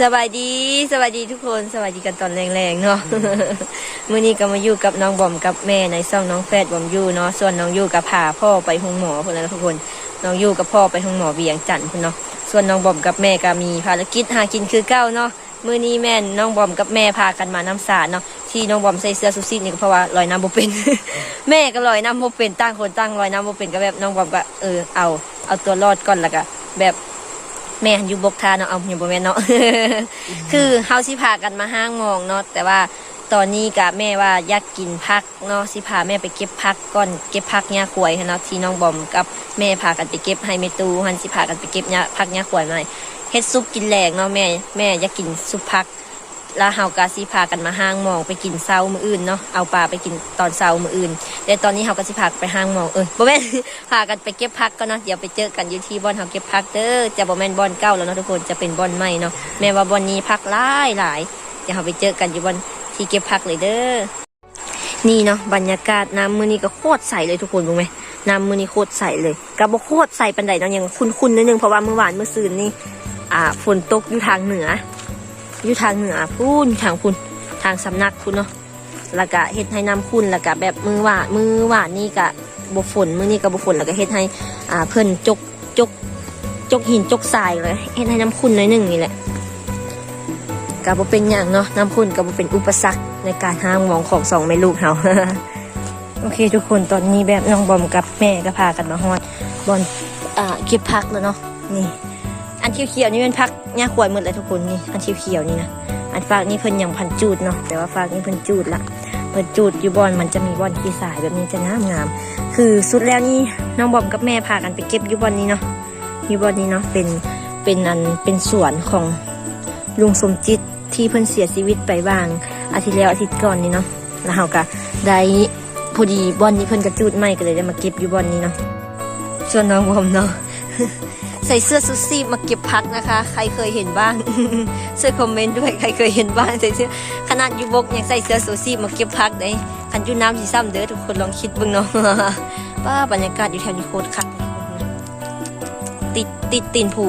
สบายดีสบายดีทุกคนสบายดีกันตอนแรงๆเนาะมื้อนี้ก็มาอยู่กับน้องบอมกับแม่ในซ่องน้องแฟดบอมอยู่เนาะส่วนน้องอยู่กับพาพ่อไปห้องหมอพุ่นแล้วทุกคน น้องอยู่กับพ่อไปห้องหมอเวียงจันทน์พุ่นเนาะส่วนน้องบอมกับแม่ก็มีภารกิจหากินคือเก้าเนาะมื้อนี้แม่นน้องบอมกับแม่พากันมาน้ำสาดเนาะที่น้องบอมใส่เสื้อซูซี่นี่ก็เพราะว่าลอยน้ำบ่เป็น แม่ก็ลอยน้ำบ่เป็นตั้งคนตั้งลอยน้ำบ่เป็นก็แบบน้องบอมก็เออเอาเอาตัวรอดก่อนแล้วก็แบบ แม่อยู่บกทาเนาะเอาอยู่บ่แม่นเนาะ คือเฮาสิพากันมาห้างมองเนาะแต่ว่าตอนนี้กะแม่ว่าอยากกินผักเนาะสิพาแม่ไปเก็บผักก่อนเก็บผักหญ้าขวยเนาะที่น้องบอมกับแม่พากันไปเก็บให้เมตูหันสิพากันไปเก็บหญ้าผักหญ้าขวยมาให้เฮ็ดซุปกินแรงเนาะแม่แม่อยากกินซุปผัก แล้วเฮากะสิพากันมาห้างมองไปกินเซามืออื่นเนาะเอาปลาไปกินตอนเซามืออื่นแต่ตอนนี้เฮาก็สิพาไปห้างมองเอ้ยบ่แม่นพากันไปเก็บผักก็เนาะเดี๋ยวไปเจอกันอยู่ที่บ่อนเฮาเก็บผักเด้อจะบ่แม่นบ่อนเก่าแล้วเนาะทุกคนจะเป็นบ่อนใหม่เนาะแม่ว่าบ่อนนี้ผักหลายหลายเดี๋ยวเฮาไปเจอกันอยู่บ่อนที่เก็บผักเลยเด้อนี่เนาะบรรยากาศน้ำมื้อนี้ก็โคตรใสเลยทุกคนรู้ไหมน้ำมื้อนี้โคตรใสเลยก็บ่โคตรใสปานใดเนาะยังคุ้นๆนิดนึงเพราะว่าเมื่อวานเมื่อซืนนี่อ่าฝนตกอยู่ทางเหนือ อยู่ทางเหนือพูนทางคุณทางสำนักคุณเนาะแล้วก็เฮ็ดให้น้ำคุณแล้วก็แบบมือหวามือหวานนี่ก็บฝนมือนี่ก็บฝนแล้วก็เฮ็ดให้อ่าเพิ่นจกจกจกหินจกทรายเลยเฮ็ดให้น้ำคุณน้อยหนึ่งนี่แหละก็บ่เป็นอย่างเนาะน้ำคุณก็บ่เป็นอุปสรรคในการห้ามมองของสองแม่ลูกเฮาโอเคทุกคนตอนนี้แบบน้องบอมกับแม่ก็พากันมาฮอดบอนอ่าเก็บผักแล้วเนาะนี่ อันเขียวๆนี่เป็นผักหญ้าขวายหมดเลยทุกคนนี่ อันเขียวๆนี่นะ อันฝากนี่เพิ่นยังพันจูดเนาะ แต่ว่าฝากนี่เพิ่นจูดละเพิ่นจูดอยู่บอนมันจะมีบอนขี้สายแบบนี้จะงามงาม คือสุดแล้วนี่น้องบอมกับแม่พากันไปเก็บอยู่บอนนี้เนาะอยู่บอนนี้เนาะ เป็นเป็นอันเป็นสวนของลุงสมจิตที่เพิ่นเสียชีวิตไปบ้างอาทิตย์แล้วอาทิตย์ก่อนนี่เนาะ แล้วเฮาก็ได้พอดีบอนนี้เพิ่นกระจูดใหม่ก็เลยได้มาเก็บอยู่บอนนี้เนาะส่วนน้องบอมเนาะ ใส่เสื้อซูซี่มาเก็บพักนะคะ ใครเคยเห็นบ้างเสื้อคอมเมนต์ด้วยใครเคยเห็นบ้างใส่เสื้อขนาดยูบกยังใส่เสื้อซูซี่มาเก็บพักได้คันยูน้ำสีซ้ำเด้อทุกคนลองคิดบิ่งเนาะป้าบรรยากาศอยู่แถวนี้โคตรคักติดติดตีนผู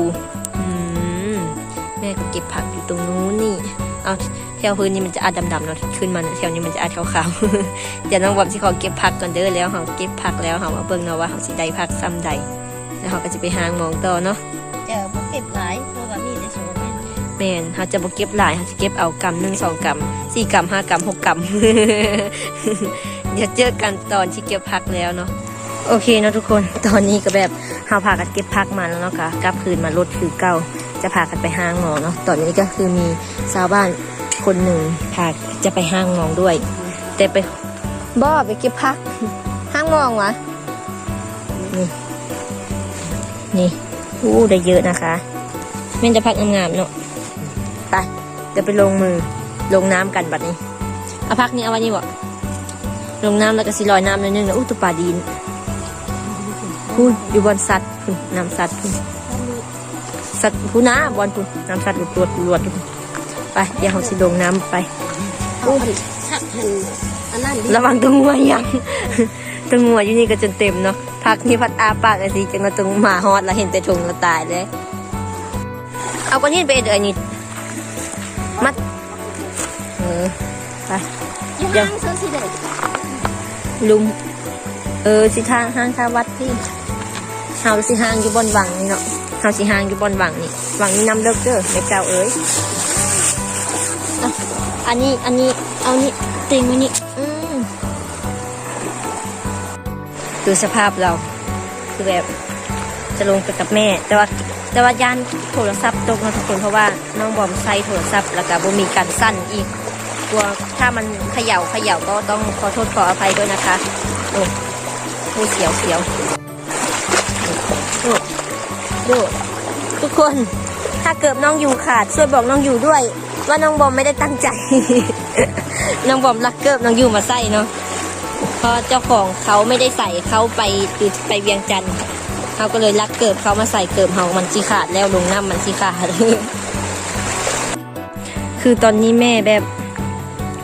มแม่ก็เก็บผักอยู่ตรงนู้นนี่เอาแถวพื้นนี่มันจะอาดำๆเนาะขึ้นมาแถวนี้มันจะอาขาวๆเดี๋ยวน้องบอมสิขอเก็บผักก่อนเด้อแล้วเขาเก็บผักแล้วเขามาเบิ่งเนาะว่าเขาสิได้ผักซ้ำใด แล้วเขาก็จะไปหางมองต่อเนาะเจอบ่เก็บหลายเพราะว่ามีแต่โซแม่นแมนเขาจะบ่เก็บหลายเขาจะเก็บเอากำหนึ่งสองกำสี่กำห้ากำหกกำเดี๋ยวเจอกันตอนที่เก็บพักแล้วเนาะโอเคเนาะทุกคนตอนนี้ก็แบบเราพากันเก็บพักมาแล้วเนาะค่ะกลับคืนมารถคือเก่าจะพากันไปห้างหมอเนาะตอนนี้ก็คือมีชาวบ้านคนหนึ่งพาจะไปห้างมองด้วย แต่ไปบ่ไปเก็บพักห้างมองวะนี่ นี่อู้ได้เยอะนะคะแม่นจะพักงามๆเนาะไปเดี๋ยวไปลงมือลงน้ำกันบัดนี้เอาพักนี้เอาไว้นี่บ่ลงน้ำแล้วก็สิลอยน้ำนิดนึงนะอู้ตัวปลาดีนพูนอยู่บนสัตว์พูนน้ำสัตว์พูนสัตว์พูนนะบนพูนน้ำสัตว์หลุดรวดรวดพูนไปเดี๋ยวเราสิลงน้ำไปโอ้ยชักหันอันนั้นดิระวังตัวงัวยังตัวงัวอยู่นี่ก็จนเต็มเนาะ พักนี่พัดอาปากไอ้สิจังเราตัวหมาฮอดแล้วเห็นแต่ถุงเราตายเลย เอาก้อนหินไปเอ็ดเอ้ยนี่มัดเออไปยี่เดี๋ยวห้างซื้อสิเด็กลุม เออสิทางห้างทาวัดพี่เฮาสิห้างอยู่บนวังนี่เนาะเฮาสิห้างอยู่บนวังนี่วังนี่นำเลิกเด้อแม่เจ้าเอ้ยอะอันนี้อันนี้เอานี่ติงไว้นี่ ดูสภาพเรา คือแบบจะลงไปกับแม่ แต่ว่าแต่ว่าย่านโทรศัพท์ตกเนาะทุกคนเพราะว่าน้องบอมใช้โทรศัพท์แล้วก็บ่มีการสั้นอีกกลัวถ้ามันเขย่าเขย่าก็ต้องขอโทษขออภัยด้วยนะคะโอ้โหเสียวเสียวดูดูทุกคนถ้าเกิดน้องอยู่ขาดช่วยบอกน้องอยู่ด้วย ว่าน้องบอมไม่ได้ตั้งใจ น้องบอมรักเกิบน้องอยู่มาใส่เนาะ เพราะเจ้าของเขาไม่ได้ใส่เขาไปคือไปเวียงจันทร์เขาก็เลยลักเกิบเขามาใส่เกิบเฮามันสีขาดแล้วลงน้ำมันสีขาดคือตอนนี้แม่แบบ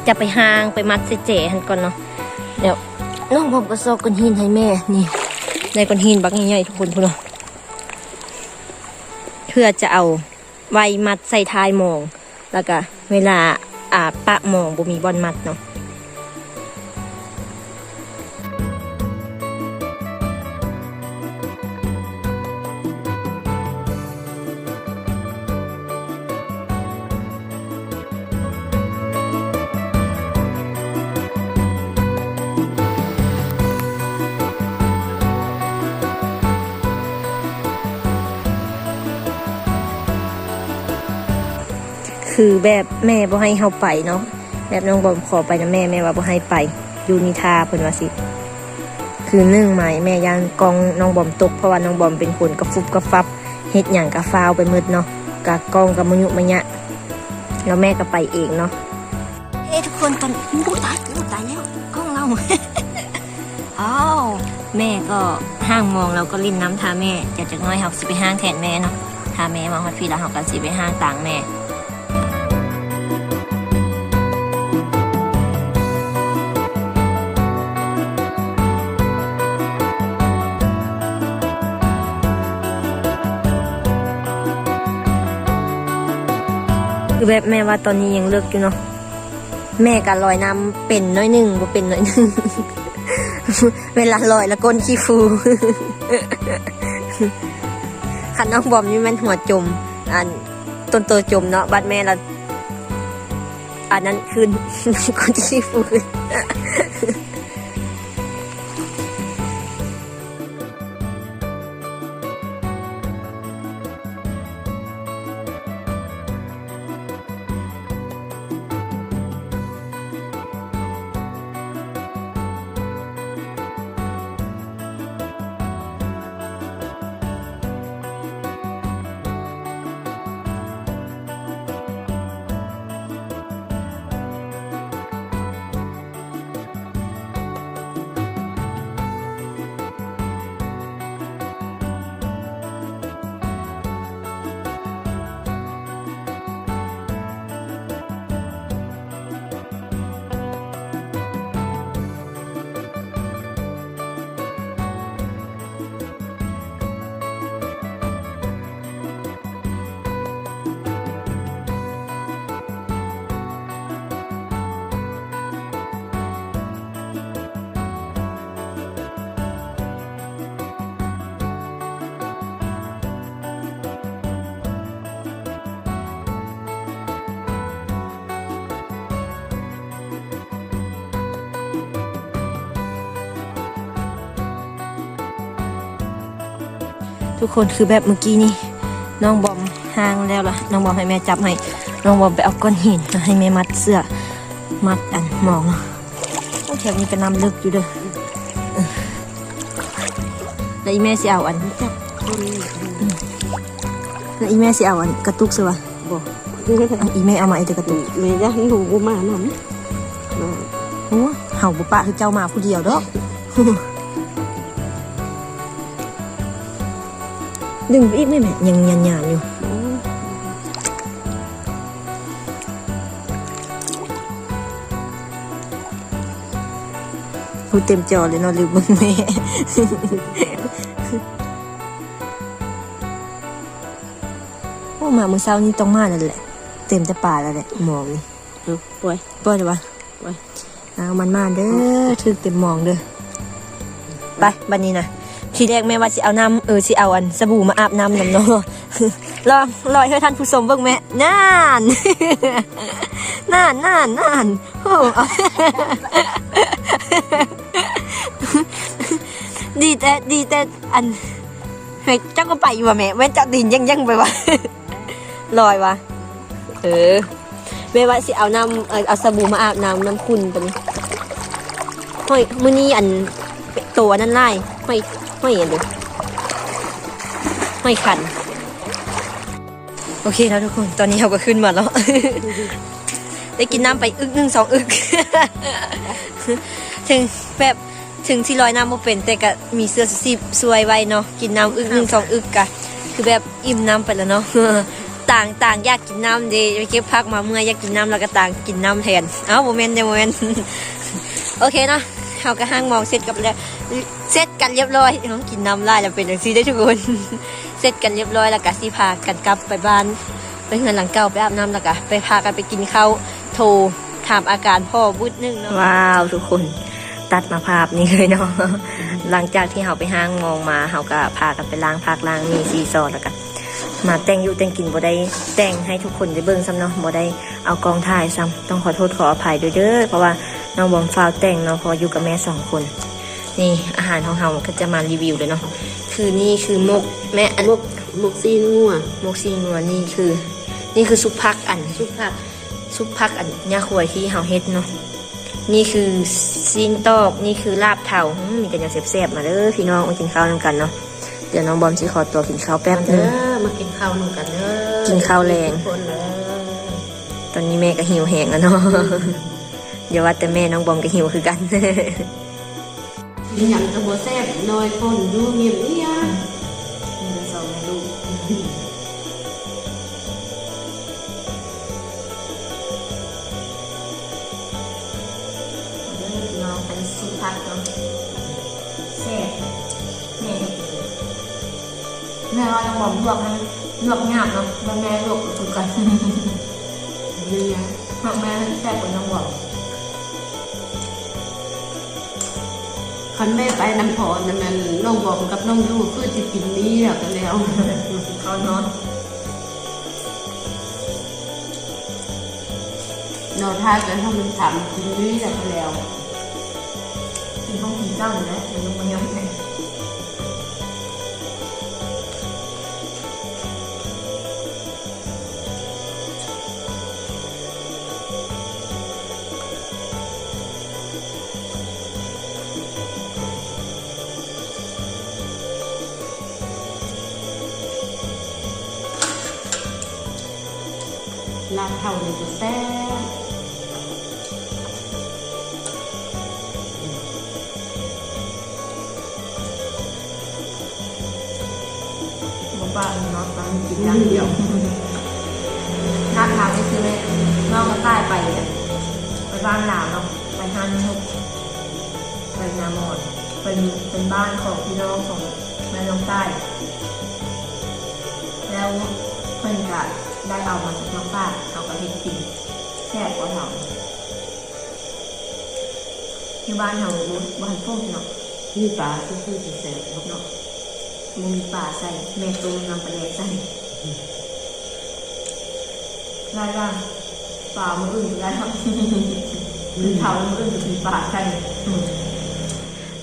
จะไปห้างไปมัดเสเจหันก่อนเนาะเดี๋ยวน้องผมก็ซอกก้อนหินให้แม่นี่ในก้อนหินบักใหญ่ๆทุกคนพูดเนาะเพื่อจะเอาไว้มัดใส่ท้ายหมอง แล้วก็เวลาอาบปะหมองบ่มีบอนมัดเนาะ คือแบบแม่บ่ให้เฮาไปเนาะแบบน้องบอมขอไปนะแม่แม่ว่าบ่ให้ไปอยู่นิทาเพิ่นว่าสิคือนึ่งหมายแม่ย่านกองน้องบอมตกเพราะว่าน้องบอมเป็นคนกระฟุบกระฟับเฮ็ดหยังกะฟาวไปหมืดเนาะกะกองกะมะยุมะยะแล้วแม่ก็ไปเองเนาะเอ้ทุกคนตอนอู้ตายอู้ตายแล้วกล้องเราอ้าวแม่ก็ห้างมองเราก็ลิ้นน้ำทาแม่จะจากน้อยเฮาสิไปห้างแทนแม่เนาะทาแม่มาฮอดพี่แล้วเฮาก็สิไปห้างต่างแม่ คือแบบแม่ว่าตอนนี้ยังเลิกอยู่เนาะแม่ก็ลอยน้ำเป็นน้อยหนึ่งบ่เป็นน้อยหนึ่งเวลาลอยแล้วก้นขี้ฟูขันน้องบอมนี่มันหัวจม อันต้นโตจมเนาะบัดแม่ละอันนั้นขึ้นก้นขี้ฟู ทุกคนคือแบบเมื่อกี้นี่น้องบอมห่างแล้วล่ะ น้องบอมให้แม่จับให้ น้องบอมไปเอาก้อนหินมาให้แม่มัดเสื้อ มัดอันหมองโอ้แถวนี้ก็น้ำลึกอยู่เด้อเออแล้วอีแม่สิเอาอันจับคนแล้วอีแม่สิเอาอันกระตุกสิวะบอกอันอีแม่เอามาไอ้แต่กระตุกแม่จะให้หนูกูมาหน่อยมาโอ้เห่าบุปะคือเจ้ามาผู้เดียวดอก ดึงไปอีกไหมแม่ยังยันยานๆอยู่พูเต็มจอเลยนาะลืมเบิ่งแม่โอ้มาเมื่อเช้านี้ต้องมานั่นแหละ เต็มแต่ป่าแล้วแหละหมองนี่เอาปล่อยปล่อยเดี๋ยวะปล่อยเอามันมาเด้อถึกเต็มหมองเด้อ ไป บันนี้นะ ทีแรกแม่ว่าสิเอาน้ำเออสิเอาอันสบู่มาอาบน้ำน้ำเนาะลองลอยให้ท่านผู้ชมเบิ่งแม่น่านน่านน่านน่านโอ้ดีแต่ดีแต่อันเฮ้ยเจ้าก็ไปอยู่ว่ะแม่แม่เจ้าดินยังยังไปวะลอยวะเออแม่ว่าสิเอาน้ำเออเอาสบู่มาอาบน้ำน้ำคุณปะนี่ห้ยมื้อนี้อันตัวนั่นไล่ห้ย ห้อยอันดียวห้อยขัน โอเคแล้วทุกคน ตอนนี้เราก็ขึ้นมาแล้ว ได้กินน้ำไปอึกหนึ่งสองอึก ถึงแบบถึงที่ลอยน้ำมาเป็น แต่ก็มีเสื้อสีสวยไว้เนาะ กินน้ำอึกหนึ่งสองอึกกะ คือแบบอิ่มน้ำไปแล้วเนาะต่างต่างอยากกินน้ำเดไปเก็บพักมาเมื่ออยากกินน้ำแล้วก็ต่างกินน้ำแทน เอ้าโมเมนต์เดโมเมนต์ โอเคเนาะ เราก็ห้างมองเสร็จกับแล้วเสร็จกันเรียบร้อยน้องกินน้ำลายแล้วเป็นอย่างซีได้ทุกคนเสร็จกันเรียบร้อยแล้วก็สิพากันกลับไปบ้านไปเงินหลังเก่าไปอาบน้ำแล้วก็ไปพากันไปกินข้าวโทรถามอาการพ่อบุดนึงเนาะว้าวทุกคนตัดมาภาพนี้เลยเนาะหลังจากที่เราไปห้างมองมาเราก็พากันไปล้างพักล้างมีซีซอแล้วก็มาแต่งอยู่แต่งกินบ่ได้แต่งให้ทุกคนได้เบิ่งซ้ำเนาะบ่ได้เอากองถ่ายซ้ำต้องขอโทษขออภัยด้วยเด้อเพราะว่า น้องบอมฟาวแต่งเนาะเพออยู่กับแม่สองคน นี่อาหารของเราก็จะมารีวิวเลยเนาะคือนี่คือมกแม่อันมกมกซีนงัวมกซีนัวนี่คือ นี่คือซุปผักอันซุปผักซุปผักอันยาขวยที่เฮาเฮ็ดเนาะนี่คือซีนตอกนี่คือลาบเทาหืมมีแต่อย่างแซ่บๆมาเด้อพี่น้องมากินข้าวนำกันเนาะเดี๋ยวน้องบอมสิขอตัวกินข้าวแป๊บนึเด้งอมากินข้าวนึงกันเด้อกินข้าวแรงทุกคนเด้อตอนนี้แม่ก็หิวแหงแล้วเนาะ เดี๋ยวว่าแต่แม่น้องบอมก็หิวคือกันกินหยังกระบัวแซ่บน้อยคนอยู่เงียบเงียบมีแต่สองแม่ลูกน้องอันซุปผักเนาะแซ่บแม่แม่ว่าน้องบอมลวกให้ลวกงามเนาะแม่ลวกถูกกันนี่นะหากแม่แซ่บกว่าน้องบอม คันแม่ไปน้ำพอนั่นนั่นน้องบอกกับน้องยู่คือจะกินนี้แล้วกันแล้วเขานอนนอนท่ากันถ้ามันถามกินนี้แล้วกันแล้วกินต้องกินเจ้าอยู่แล้วเดี๋ยวลงมายังไง เท่าเลยจะแซ่บบอกว่าเนาะตอนกินอย่างเดียวหน้าทางนี่คือแม่นองก็ใต้ไปอะไปบ้านหลานเนาะไปฮันทุกไปนามอดเป็นเป็นบ้านของพี่น้องของแม่น้องใต้ แล้วเพื่อนก็ได้เอามาจากน้องป้า แซ่บกว่าเราที่บ้านเราบ้านพวกเนาะนี่ปลาที่คือจะแซ่บครับเนาะมันมีป่าใส่แม่ตูมนำไปเลยใส่ได้บ้างป่ามันอื่นได้ครับคือเท้ามันอื่นจะมีป่าใส่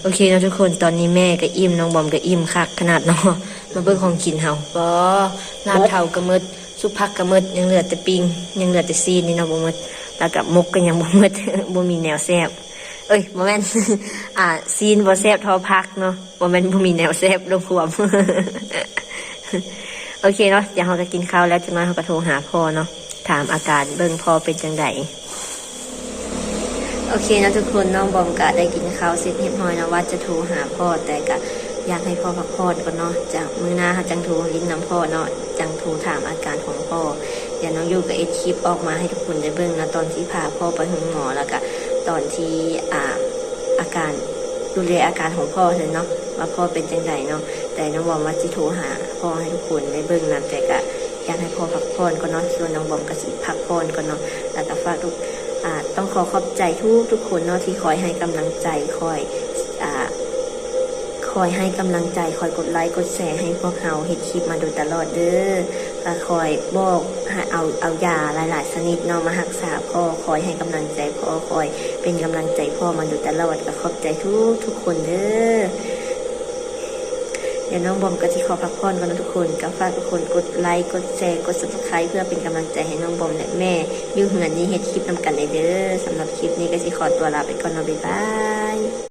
โอเคนะทุกคนตอนนี้แม่ก็อิ่มน้องบอมก็อิ่มคักขนาดเนาะมาเบิ่งของกินเฮาก็ลาบเท่ากระมืด สุพักกระมดยังเหลือแต่ปิงยังเหลือแต่ซีนนี่เนาะบ่มดแล้วก็มกก็ยังบ่มดบ่มีแนวแซ่บเอ้ยบ่แม่นอ่า ซีนบ่แซ่บทอพักเนาะบ่แม่นบ่มีแนวแซ่บรวมรวมโอเคเนาะเดี๋ยวเราจะกินข้าวแล้วจังน้อยเราก็โทรหาพ่อเนาะถามอาการเบิ่งพ่อเป็นจังไดโอเคนะทุกคนน้องบอมก็ได้กินข้าวเสร็จเรียบร้อยนะว่าจะโทรหาพ่อแต่ก็ อยากให้พ่อพักผ่อนก่อนเนาะจากมือหน้าจังทรลิ้นน้ำพ่อเนาะจังทรถามอาการของพ่อเดี๋ยวน้องยูกับเอดคลิปออกมาให้ทุกคนได้เบิ่งนะตอนที่พาพ่อไปหาหมอแล้วก็ตอนที่อ่าอาการดูแลอาการของพ่อเลยเนาะว่าพ่อเป็นจังไดเนาะแต่น้องบอมว่าจิโทรหาพ่อให้ทุกคนได้เบิ่งนำแต่ก็อยากให้พ่อพักผ่อนก่อนเนาะส่วนน้องบอมก็สิพักผ่อนก่อนเนาะแล้วก็ฝากทุกต้องขอขอบใจทุกทุกคนเนาะที่คอยให้กำลังใจคอย คอยให้กำลังใจคอยกดไลค์กดแชร์ให้พวกเราเห็นคลิปมาโดยตลอดเด้อก็คอยบอกให้เอาเอายาหลายๆชนิดเนาะมารักษาพ่อคอยให้กำลังใจพ่อคอยเป็นกำลังใจพ่อมาโดยตลอดก็ขอบใจทุกทุกคนเด้อเดี๋ยวน้องบอมก็ที่ขอพักผ่อนกันนะทุกคนก็ฝากทุกคนกดไลค์กดแชร์กด subscribe เพื่อเป็นกำลังใจให้น้องบอมและแม่ อยุ่เหือนนี้เห็นคลิปนำกันเลยเด้อสำหรับคลิปนี้ก็สิขอตัวลาไปก่อนเนาะบ๊ายบาย